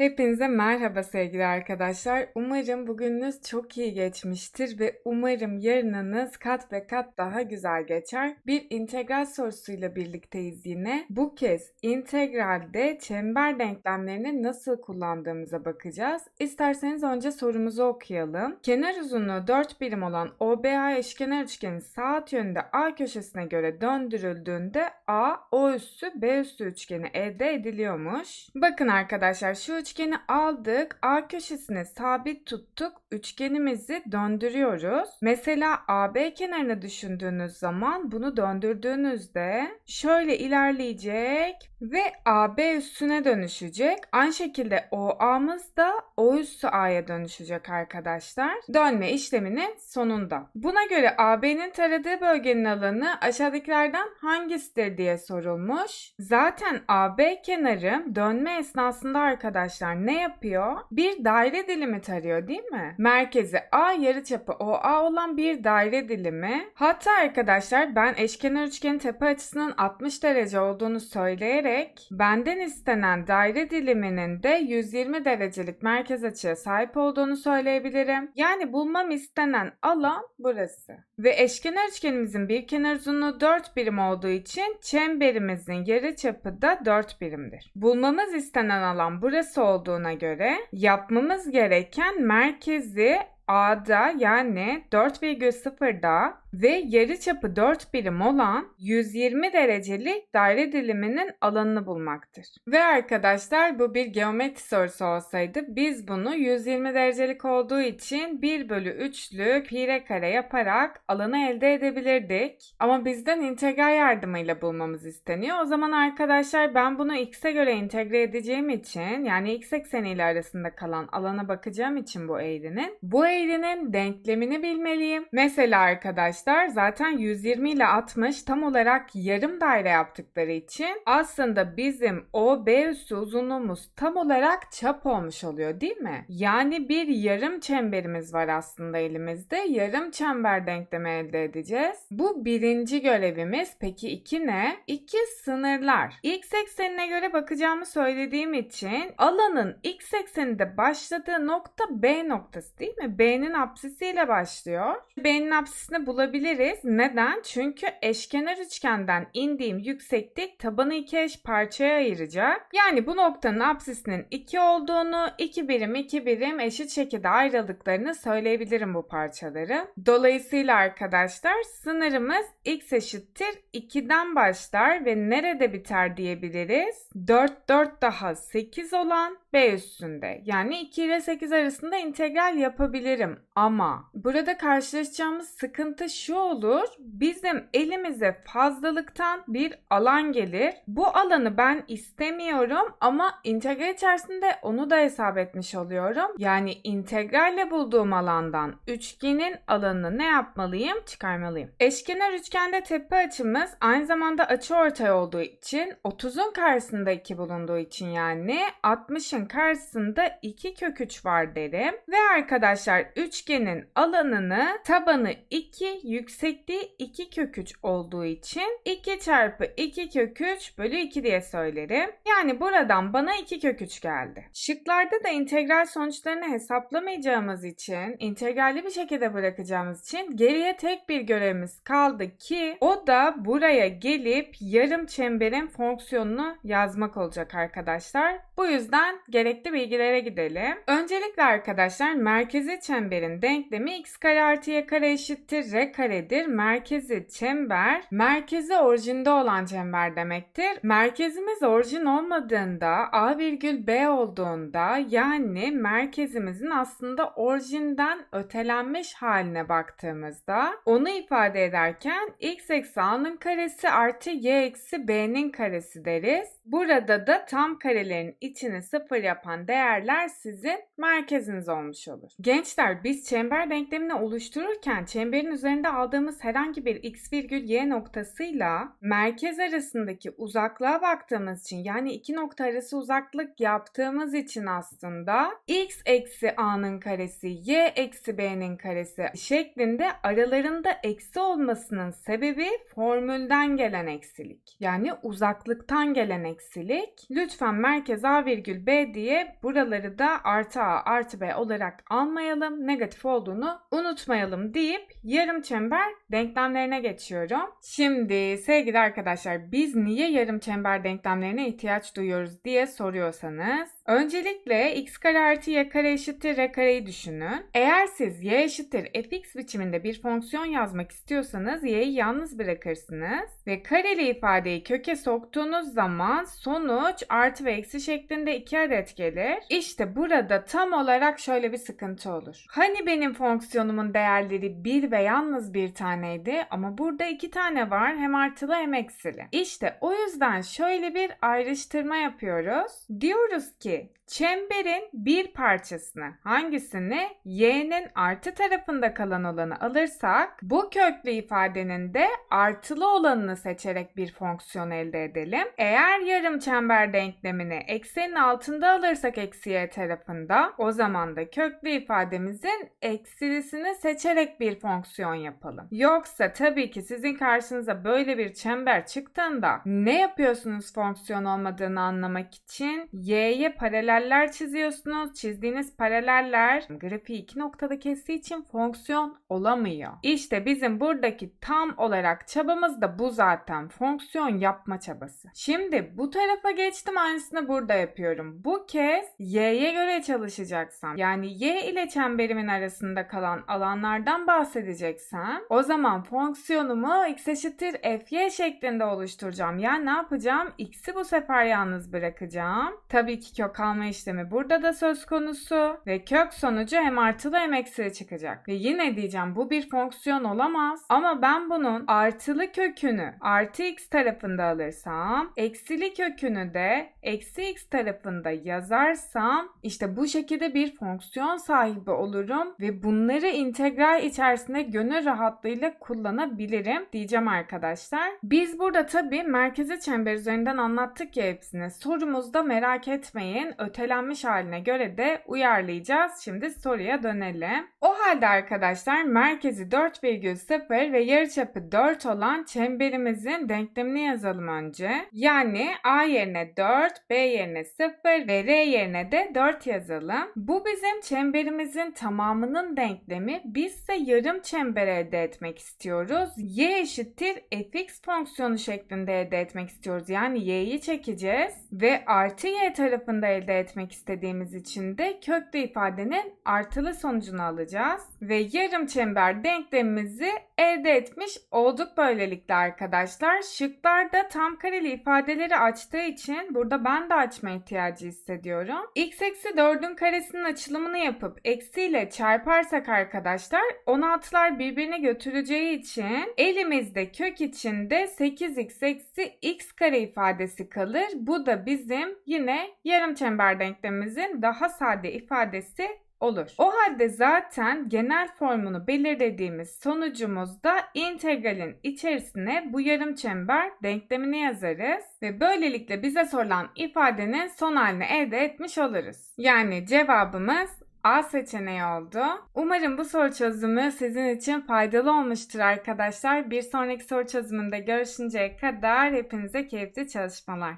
Hepinize merhaba sevgili arkadaşlar. Umarım bugününüz çok iyi geçmiştir ve umarım yarınınız kat ve kat daha güzel geçer. Bir integral sorusuyla birlikteyiz yine. Bu kez integralde çember denklemlerini nasıl kullandığımıza bakacağız. İsterseniz önce sorumuzu okuyalım. Kenar uzunluğu 4 birim olan OBA eşkenar üçgeni saat yönünde A köşesine göre döndürüldüğünde A, O üssü, B üssü üçgeni elde ediliyormuş. Bakın arkadaşlar şu üçgeni aldık. A köşesine sabit tuttuk. Üçgenimizi döndürüyoruz. Mesela AB kenarını düşündüğünüz zaman bunu döndürdüğünüzde şöyle ilerleyecek ve AB üstüne dönüşecek. Aynı şekilde OA'mız da O üssü A'ya dönüşecek arkadaşlar. Dönme işleminin sonunda. Buna göre AB'nin taradığı bölgenin alanı aşağıdakilerden hangisidir diye sorulmuş. Zaten AB kenarı dönme esnasında arkadaşlar ne yapıyor? Bir daire dilimi tarıyor değil mi? Merkezi A yarıçapı OA olan bir daire dilimi. Hatta arkadaşlar ben eşkenar üçgenin tepe açısının 60 derece olduğunu söyleyerek benden istenen daire diliminin de 120 derecelik merkez açıya sahip olduğunu söyleyebilirim. Yani bulmam istenen alan burası. Ve eşkenar üçgenimizin bir kenar uzunluğu 4 birim olduğu için çemberimizin yarıçapı da 4 birimdir. Bulmamız istenen alan burası olduğuna göre yapmamız gereken merkezi A'da yani 4,0'da ve yarıçapı 4 birim olan 120 derecelik daire diliminin alanını bulmaktır. Ve arkadaşlar bu bir geometri sorusu olsaydı biz bunu 120 derecelik olduğu için 1 bölü 3'lük pi kare yaparak alanı elde edebilirdik. Ama bizden integral yardımıyla bulmamız isteniyor. O zaman arkadaşlar ben bunu x'e göre integre edeceğim için yani x ekseni ile arasında kalan alana bakacağım için bu eğrinin bu eğrinin denklemini bilmeliyim. Mesela arkadaşlar zaten 120 ile 60 tam olarak yarım daire yaptıkları için aslında bizim OB üssü uzunluğumuz tam olarak çap olmuş oluyor değil mi? Yani bir yarım çemberimiz var aslında elimizde. Yarım çember denklemi elde edeceğiz. Bu birinci görevimiz. Peki iki ne? İki sınırlar. X eksenine göre bakacağımı söylediğim için alanın X ekseninde başladığı nokta B noktası değil mi? B'nin apsisiyle başlıyor. B'nin apsisini bulabiliriz. Neden? Çünkü eşkenar üçgenden indiğim yükseklik tabanı iki eş parçaya ayıracak. Yani bu noktanın apsisinin 2 olduğunu, 2 birim 2 birim eşit şekilde ayrıldıklarını söyleyebilirim bu parçaları. Dolayısıyla arkadaşlar sınırımız x eşittir 2'den başlar ve nerede biter diyebiliriz? 4 4 daha 8 olan B üstünde. Yani 2 ile 8 arasında integral yapabilirim. Ama burada karşılaşacağımız sıkıntı şu olur. Bizim elimize fazlalıktan bir alan gelir. Bu alanı ben istemiyorum ama integral içerisinde onu da hesap etmiş oluyorum. Yani integralle bulduğum alandan üçgenin alanını ne yapmalıyım? Çıkarmalıyım. Eşkenar üçgende tepe açımız aynı zamanda açı ortay olduğu için 30'un karşısında 2 bulunduğu için yani 60'ın karşısında 2 kök 3 var derim. Ve arkadaşlar üçgenin alanını tabanı 2 yüksekliği 2 kök 3 olduğu için 2 çarpı 2 kök 3 bölü 2 diye söylerim. Yani buradan bana 2 kök 3 geldi. Şıklarda da integral sonuçlarını hesaplamayacağımız için, integralli bir şekilde bırakacağımız için geriye tek bir görevimiz kaldı ki o da buraya gelip yarım çemberin fonksiyonunu yazmak olacak arkadaşlar. Bu yüzden gerekli bilgilere gidelim. Öncelikle arkadaşlar merkezi çemberin denklemi x kare artı y kare eşittir r karedir. Merkezi çember, merkezi orijinde olan çember demektir. Merkezimiz orijin olmadığında a virgül b olduğunda yani merkezimizin aslında orijinden ötelenmiş haline baktığımızda onu ifade ederken x eksi a'nın karesi artı y eksi b'nin karesi deriz. Burada da tam karelerin içini sıfır yapan değerler sizin merkeziniz olmuş olur. Gençler biz çember denklemini oluştururken çemberin üzerinde aldığımız herhangi bir x virgül y noktasıyla merkez arasındaki uzaklığa baktığımız için yani iki nokta arası uzaklık yaptığımız için aslında x eksi a'nın karesi y eksi b'nin karesi şeklinde aralarında eksi olmasının sebebi formülden gelen eksilik. Yani uzaklıktan gelen eksilik. Lütfen merkez a virgül b diye buraları da artı a artı b olarak almayalım. Negatif olduğunu unutmayalım deyip yarım çember denklemlerine geçiyorum. Şimdi sevgili arkadaşlar biz niye yarım çember denklemlerine ihtiyaç duyuyoruz diye soruyorsanız öncelikle x kare artı y kare eşittir r kareyi düşünün. Eğer siz y eşittir fx biçiminde bir fonksiyon yazmak istiyorsanız y'yi yalnız bırakırsınız ve kareli ifadeyi köke soktuğunuz zaman sonuç artı ve eksi şeklinde iki adet gelir. İşte burada tam olarak şöyle bir sıkıntı olur. Hani benim fonksiyonumun değerleri bir ve yalnız bir taneydi ama burada iki tane var hem artılı hem eksili. İşte o yüzden şöyle bir ayrıştırma yapıyoruz. Diyoruz ki çemberin bir parçasını hangisini y'nin artı tarafında kalan olanı alırsak bu köklü ifadenin de artılı olanını seçerek bir fonksiyon elde edelim. Eğer yarım çember denklemini eksenin altında alırsak eksi y tarafında o zaman da köklü ifademizin eksilisini seçerek bir fonksiyon yapalım. Yoksa tabii ki sizin karşınıza böyle bir çember çıktığında ne yapıyorsunuz fonksiyon olmadığını anlamak için? y'ye paraleller çiziyorsunuz. Çizdiğiniz paraleller grafiği iki noktada kestiği için fonksiyon olamıyor. İşte bizim buradaki tam olarak çabamız da bu zaten. Fonksiyon yapma çabası. Şimdi bu tarafa geçtim aynısını burada yapıyorum. Bu kez y'ye göre çalışacaksam yani y ile çemberimin arasında kalan alanlardan bahsedeceksem o zaman fonksiyonumu x eşittir fy şeklinde oluşturacağım. Yani ne yapacağım? x'i bu sefer yalnız bırakacağım. Tabii ki kök alma işlemi burada da söz konusu ve kök sonucu hem artılı hem eksili çıkacak. Ve yine diyeceğim bu bir fonksiyon olamaz ama ben bunun artılı kökünü artı x tarafında alırsam eksili kökünü de eksi x tarafında yazarsam işte bu şekilde bir fonksiyon sahibi olurum ve bunları integral içerisinde gönül rahatlığıyla kullanabilirim diyeceğim arkadaşlar. Biz burada tabii merkezi çember üzerinden anlattık ya hepsini. Sorumuzda merak etmeyin ötelenmiş haline göre de uyarlayacağız. Şimdi soruya dönelim. O halde arkadaşlar merkezi 4,0 ve yarıçapı 4 olan çemberimizin denklemini yazalım önce. Yani A yerine 4, B yerine 0 ve R yerine de 4 yazalım. Bu bizim çemberimizin tamamının denklemi. Biz ise yarım çember elde etmek istiyoruz. Y eşittir fx fonksiyonu şeklinde elde etmek istiyoruz. Yani y'yi çekeceğiz ve artı y tarafında elde etmek istediğimiz için de köklü ifadenin artılı sonucunu alacağız. Ve yarım çember denklemimizi elde etmiş olduk böylelikle arkadaşlar. Şıklarda tam kareli ifadeleri açtığı için burada ben de açma ihtiyacı hissediyorum. x eksi 4'ün karesinin açılımını yapıp eksiyle çarparsak arkadaşlar 16'lar birbirini götüreceği için elimizde kök içinde 8x eksi x kare ifadesi kalır. Bu da bizim yine yarım çember denklemimizin daha sade ifadesi olur. O halde zaten genel formunu belirlediğimiz sonucumuzda integralin içerisine bu yarım çember denklemini yazarız ve böylelikle bize sorulan ifadenin son halini elde etmiş oluruz. Yani cevabımız A seçeneği oldu. Umarım bu soru çözümü sizin için faydalı olmuştur arkadaşlar. Bir sonraki soru çözümünde görüşünceye kadar hepinize keyifli çalışmalar.